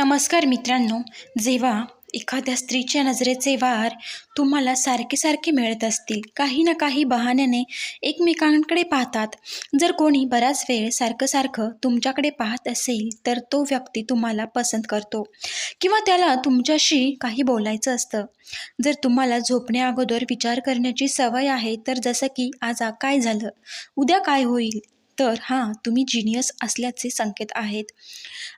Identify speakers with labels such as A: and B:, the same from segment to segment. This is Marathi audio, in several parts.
A: नमस्कार मित्रांनो जेव्हा एखाद्या स्त्रीच्या नजरेचे वार तुम्हाला सारखे सारखे मिळत असतील काही ना काही बहाण्याने एकमेकांकडे पाहतात. जर कोणी बराच वेळ सारखं सारखं तुमच्याकडे पाहत असेल तर तो व्यक्ती तुम्हाला पसंत करतो किंवा त्याला तुमच्याशी काही बोलायचं असतं. जर तुम्हाला झोपण्या अगोदर विचार करण्याची सवय आहे तर जसं की आज काय झालं? उद्या काय होईल? तर हां तुम्ही जिनियस असल्याचे संकेत आहेत.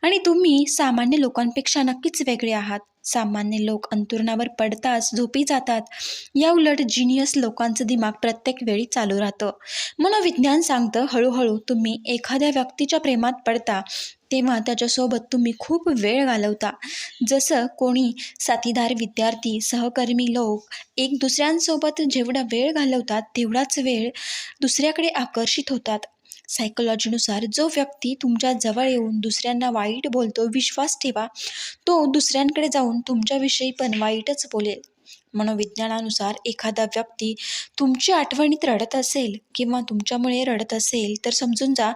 A: आणि तुम्ही सामान्य लोकांपेक्षा नक्कीच वेगळे आहात. सामान्य लोक अंतुरणावर पडताच झोपी जातात. या उलट जिनियस लोकांचं दिमाग प्रत्येक वेळी चालू राहतं. मनोविज्ञान सांगतं हळूहळू तुम्ही एखाद्या व्यक्तीच्या प्रेमात पडता तेव्हा त्याच्यासोबत तुम्ही खूप वेळ घालवता. जसं कोणी साथीदार विद्यार्थी सहकर्मी लोक एक दुसऱ्यांसोबत जेवढा वेळ घालवतात तेवढाच वेळ दुसऱ्याकडे आकर्षित होतात. सायकोलॉजीनुसार जो व्यक्ती तुमच्या जवळ येऊन दुसऱ्यांना वाईट बोलतो विश्वास ठेवा तो दुसऱ्यांकडे जाऊन तुमच्याविषयी पण वाईटच बोलेल. मनोविज्ञानानुसार एखादा व्यक्ती तुमची आठवणीत रडत असेल किंवा तुमच्यामुळे रडत असेल तर समजून जा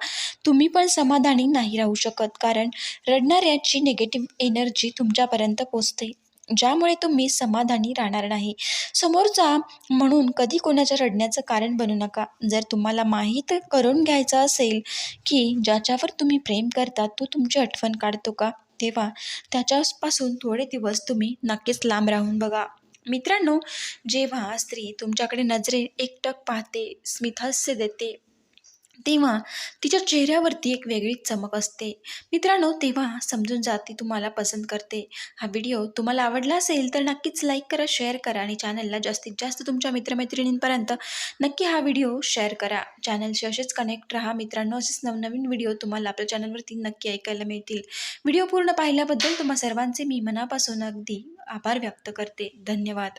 A: तुम्ही पण समाधानी नाही राहू शकत कारण रडणाऱ्याची निगेटिव्ह एनर्जी तुमच्यापर्यंत पोचते. ज्यामुळे तुम्ही समाधानी राहणार नाही. समोरचा म्हणून कधी कोणाच्या रडण्याचं कारण बनू नका. जर तुम्हाला माहीत करून घ्यायचं असेल की ज्याच्यावर तुम्ही प्रेम करता तो तुमची आठवण काढतो का? तेव्हा त्याच्यापासून थोडे दिवस तुम्ही नक्कीच लांब राहून बघा. मित्रांनो जेव्हा स्त्री तुमच्याकडे नजरे एकटक पाहते स्मितहास्य देते तेव्हा तिच्या चेहऱ्यावरती एक वेगळीच चमक असते. मित्रांनो तेव्हा समजून जा ती तुम्हाला पसंत करते. हा व्हिडिओ तुम्हाला आवडला असेल तर नक्कीच लाईक करा शेअर करा आणि चॅनलला जास्तीत जास्त तुमच्या मित्रमैत्रिणींपर्यंत नक्की हा व्हिडिओ शेअर करा. चॅनलशी असेच कनेक्ट राहा. मित्रांनो असेच नवनवीन व्हिडिओ तुम्हाला आपल्या चॅनलवरती नक्की ऐकायला मिळतील. व्हिडिओ पूर्ण पाहिल्याबद्दल तुम्हा सर्वांचे मी मनापासून अगदी आभार व्यक्त करते. धन्यवाद.